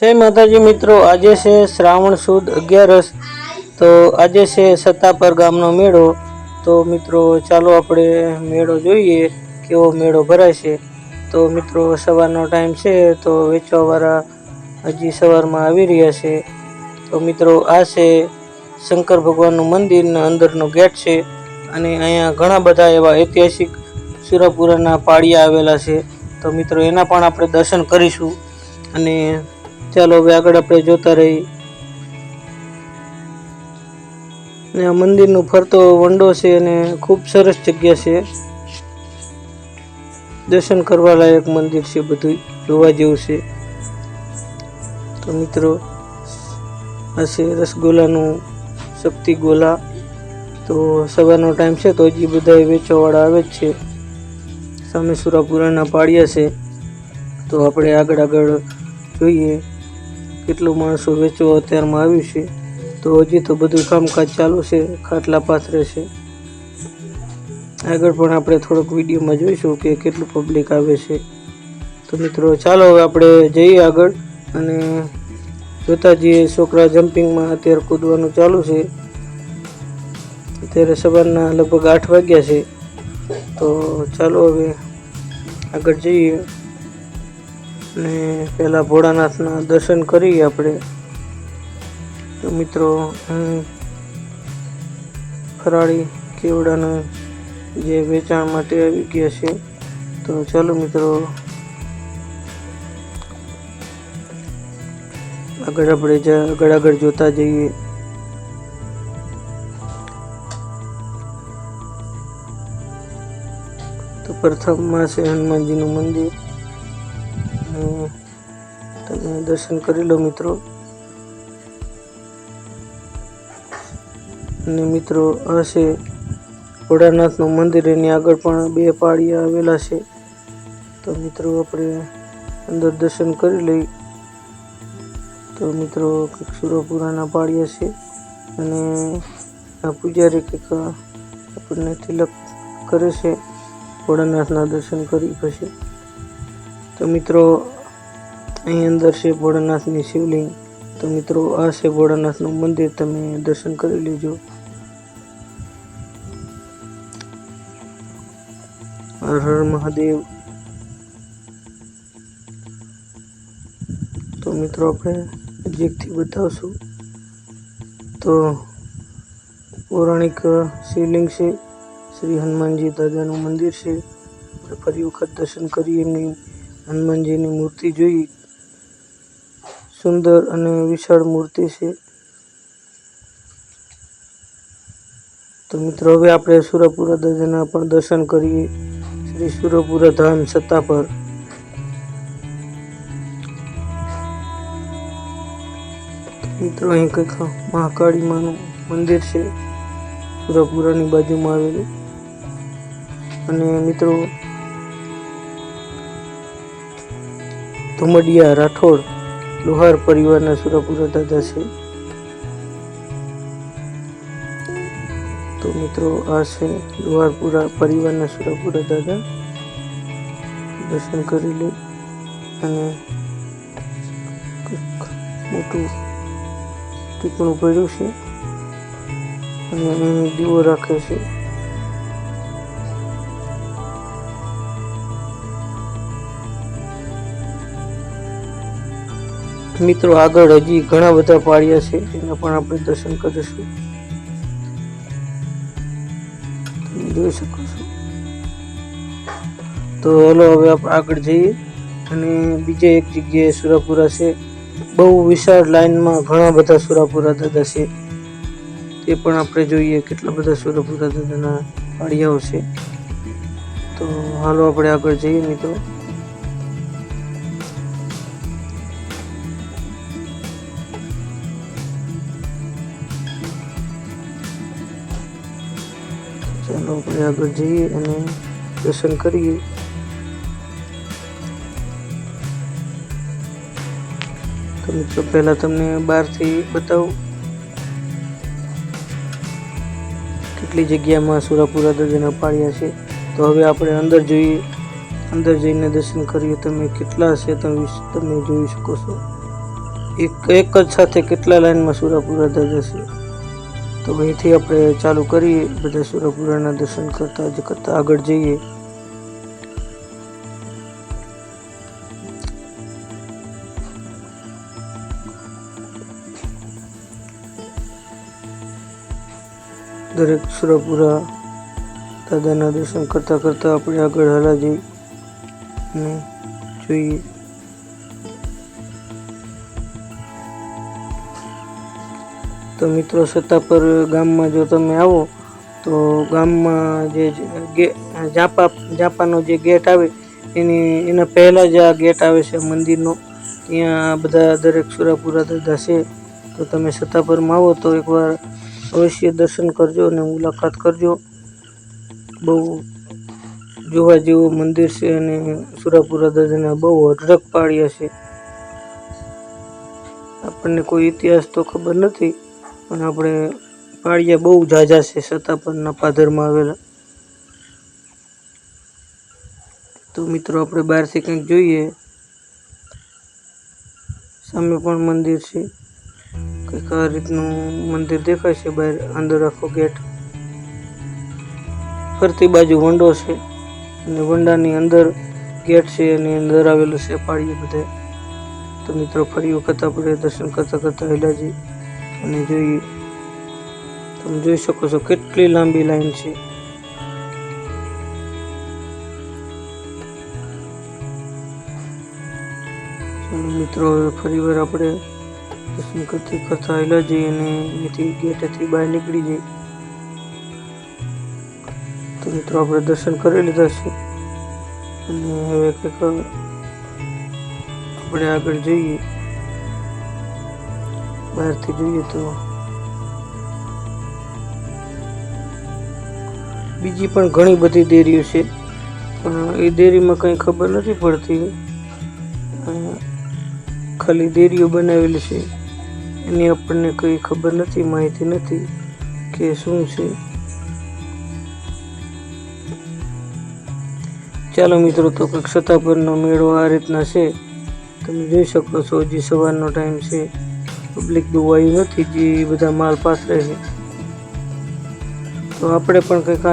જય માતાજી મિત્રો, આજે છે શ્રાવણ સુદ અગિયારસ. તો આજે છે સત્તાપર ગામનો મેળો. તો મિત્રો, ચાલો આપણે મેળો જોઈએ, કેવો મેળો ભરાય છે. તો મિત્રો, સવારનો ટાઈમ છે, તો વેચવાવાળા હજી સવારમાં આવી રહ્યા છે. તો મિત્રો, આ છે શંકર ભગવાનનું મંદિરના અંદરનો ગેટ છે. અને અહીંયા ઘણા બધા એવા ઐતિહાસિક સુરપુરાના પાળિયા આવેલા છે. તો મિત્રો, એના પણ આપણે દર્શન કરીશું. અને ચાલો હવે આગળ આપણે જોતા રહી. ને આ મંદિરનું ફરતો વંડો છે અને ખૂબ સરસ જગ્યા છે. દર્શન કરવા લાયક મંદિર છે બધું જોવા જેવું છે. તો મિત્રો, આ છે રસગુલ્લાનું શક્તિ ગોલા. તો સવારનો ટાઈમ છે તો હજી બધા વેચવાવાળા આવે જ છે. સામે સુરાપુરાના પાળિયા છે. તો આપણે આગળ આગળ જોઈએ. કેટલું માણસો વેચવા અત્યારમાં આવ્યું છે, તો હજી તો બધું કામકાજ ચાલુ છે, ખાટલા પાથરે છે. આગળ પણ આપણે થોડોક વિડીયોમાં જોઈશું કે કેટલું પબ્લિક આવે છે. તો મિત્રો, ચાલો હવે આપણે જઈએ આગળ અને જોતા જઈએ છોકરા જમ્પિંગમાં અત્યારે કૂદવાનું ચાલુ છે. અત્યારે સવારના લગભગ આઠ વાગ્યા છે. તો ચાલો હવે આગળ જઈએ. અને પહેલાં ભોળાનાથના દર્શન કરીએ આપણે. તો મિત્રો, હું ફરાળી કેવડાના જે વેચાણ માટે આવી ગયા છે. તો ચાલો મિત્રો, આગળ આપણે જ આગળ આગળ જોતા જઈએ. તો પ્રથમમાં છે હનુમાનજીનું મંદિર. તમે દર્શન કરી લો મિત્રો. અને મિત્રો, આ છે ભોળાનાથનું મંદિર. એની આગળ પણ બે પાળિયા આવેલા છે. તો મિત્રો, આપણે અંદર દર્શન કરી લઈ. તો મિત્રો, કંઈક સુરપુરાના પાળિયા છે. અને આ પૂજારી કંઈક આપણને તિલક કરે છે. ભોળાનાથના દર્શન કરી પછી. તો મિત્રો, અહીં અંદર છે ભોળાનાથની શિવલિંગ. તો મિત્રો, આ છે ભોળાનાથનું મંદિર તમે દર્શન કરી લેજો. હર મહાદેવ. તો મિત્રો, આપણે નજીકથી બતાવશું. તો પૌરાણિક શિવલિંગ છે. શ્રી હનુમાનજી દાદાનું મંદિર છે. ફરી વખત દર્શન કરી એમની. હનુમાનજીની મૂર્તિ જોઈ. સુંદર અને વિશાળ મૂર્તિ છે. તો મિત્રો, હવે આપણે સુરપુરા દાદાના પણ દર્શન કરીએ. શ્રી સુરપુરા ધામ સત્તા પર. મિત્રો, અહીં કંઈક મહાકાળી માનું મંદિર છે. સુરપુરાની બાજુમાં આવેલું. અને મિત્રો ધુમડિયા રાઠોડ, લુહાર પરિવારના સુરાપુરા દાદા છે. તો મિત્રો, આ છે લુહારપુરા પરિવારના સુરાપુરા દાદા. દર્શન કરી લે અને મોટું ટીપણું પડ્યું છે. અને દીવો રાખે છે. મિત્રો આગળ હજી ઘણા બધા પાળિયા છે, એના પણ આપણે દર્શન કરીશું. જોઈ શકો છો. તો હલો, હવે આપણે આગળ જઈએ. અને બીજે એક જગ્યાએ સુરાપુરા છે. બહુ વિશાળ લાઈનમાં ઘણા બધા સુરાપુરા દાદા છે. તે પણ આપણે જોઈએ કેટલા બધા સુરાપુરા દાદાના પાળિયાઓ છે. તો હાલો, આપણે આગળ જઈએ મિત્રો. ચાલો આપણે આગળ જઈએ અને દર્શન કરીએ. તો મિત્રો, પહેલાં તમને બહારથી બતાવું. કેટલી જગ્યામાં સુરાપુરા દર્જના પાળિયા છે. તો હવે આપણે અંદર જોઈએ. અંદર જઈને દર્શન કરીએ. તમે કેટલા છે તમે તમે જોઈ શકો છો. એક એક જ સાથે કેટલા લાઈનમાં સુરાપુરા દર્જા છે? તો અહીંથી આપણે ચાલુ કરીએ બધા સૂર્યપુરાના દર્શન કરતા જ કરતા આગળ જઈએ. દરેક સુરપુરા દાદાના દર્શન કરતા કરતા આપણે આગળ હલા જઈ જોઈએ. તો મિત્રો સત્તાપર ગામમાં જો તમે આવો, તો ગામમાં જે જાપા, જાપાનો જે ગેટ આવે, એની, એના પહેલાં જ આ ગેટ આવે છે મંદિરનો. ત્યાં બધા દરેક સુરાપુરા દાદા છે. તો તમે સત્તાપરમાં આવો તો એકવાર અવશ્ય દર્શન કરજો અને મુલાકાત કરજો. બહુ જોવા જેવું મંદિર છે અને સુરાપુરા દાદાને બહુ અઢળક પાડ્યા છે. આપણને કોઈ ઇતિહાસ તો ખબર નથી. પણ આપણે પાળિયા બહુ ઝાઝા છે, છતાં પણ નપાધરમાં આવેલા. તો મિત્રો આપણે બહારથી કંઈક જોઈએ. સામે પણ મંદિર છે. કંઈક આ રીતનું મંદિર દેખાય છે બહાર, અંદર આખો ગેટ. ફરતી બાજુ વંડો છે. અને વંડાની અંદર ગેટ છે, એની અંદર આવેલું છે પાળીએ બધે. તો મિત્રો ફરી વખત આપણે દર્શન કરતા કરતા હેલા અને જોઈએ તમે જોઈ શકો છો કેટલી લાંબી લાઈન છે. મિત્રો, હવે ફરી વાર આપણે દર્શન કરતી કરતા હેલા જઈએ અને અહીંથી ગેટેથી બહાર નીકળી જઈએ. તો મિત્રો, આપણે દર્શન કરી લીધા છે. અને હવે કંઈક આપણે આગળ જઈએ. બહારથી જોઈએ તો. બીજી પણ ઘણી બધી ડેરીઓ છે. પણ એ ડેરીમાં કંઈ ખબર નથી પડતી. ખાલી ડેરીઓ બનાવેલી છે. એની આપણને કંઈ ખબર નથી, માહિતી નથી કે શું છે. ચાલો મિત્રો, તો કંઈક સત્તાપરનો મેળો આ રીતના છે. તમે જોઈ શકો છો, હજી સવારનો ટાઈમ છે. પબ્લિક આવી નથી જે બધા માલ પાથરે છે. તો આપણે પણ કંઈક